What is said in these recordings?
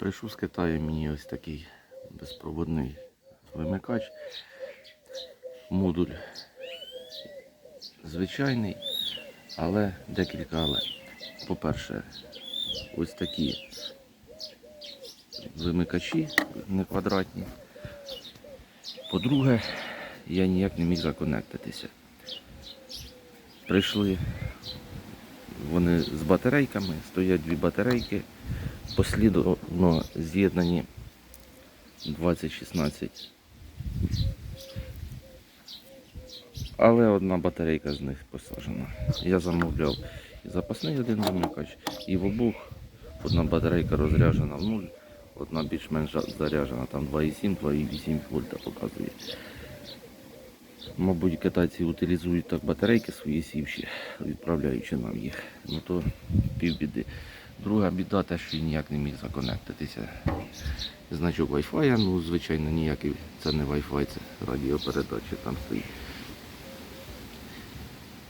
Прийшов з Китаю мені ось такий безпроводний вимикач. Модуль звичайний, але декілька але. По-перше, ось такі вимикачі не квадратні. По-друге, я ніяк не міг законектитися. Прийшли вони з батарейками, стоять дві батарейки, послідовно з'єднані 2016. Але одна батарейка з них посаджена. Я замовляв і запасний один вимикач, і в обох одна батарейка розряджена в нуль, одна більш-менш заряджена, там 2,7, 2,8 вольта показує. Мабуть, китайці утилізують так батарейки свої сівші, відправляючи нам їх. Ну то півбіди. Друга біда те, що я ніяк не міг законектитися. Значок Wi-Fi, ну звичайно ніякий, це не Wi-Fi, це радіопередача там стоїть.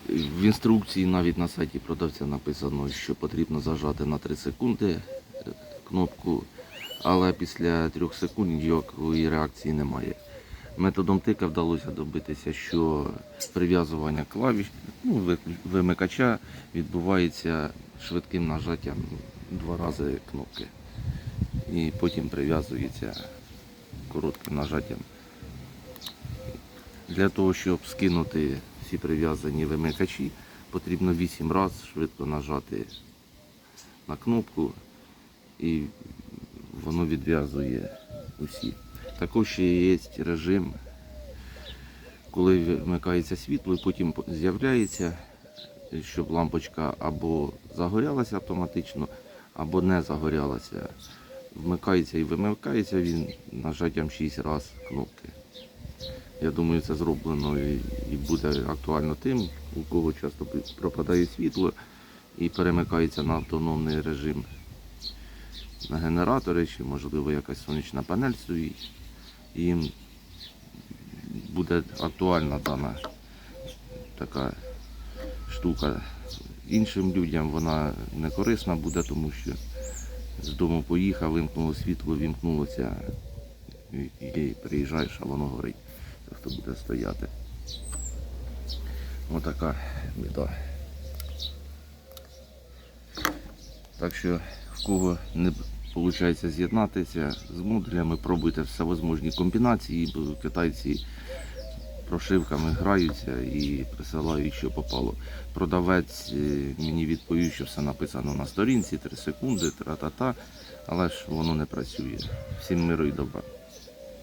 В інструкції навіть на сайті продавця написано, що потрібно зажати на 3 секунди е, кнопку, але після 3 секунд ніякої реакції немає. Методом тика вдалося добитися, що прив'язування клавіш, ну, вимикача відбувається швидким нажаттям два рази кнопки. І потім прив'язується коротким нажаттям. Для того, щоб скинути всі прив'язані вимикачі, потрібно 8 разів швидко нажати на кнопку і воно відв'язує усі. Також є режим, коли вмикається світло і потім з'являється, щоб лампочка або загорялася автоматично, або не загорялася. Вмикається і вимикається він нажаттям 6 разів кнопки. Я думаю, це зроблено і буде актуально тим, у кого часто пропадає світло і перемикається на автономний режим на генератори, чи можливо якась сонячна панель стоїть. І буде актуальна дана така штука. Іншим людям вона не корисна буде, тому що з дому поїхав, вимкнуло світло, вімкнулося і, приїжджаєш, а воно горить. Хто буде стояти. Отака біда. Так що в кого не виходить з'єднатися з модулями, пробуйте всевозможні комбінації, бо китайці прошивками граються і присилають, що попало. Продавець е, мені відповів, що все написано на сторінці, 3 секунди, тра-та-та, але ж воно не працює. Всім миру і добра.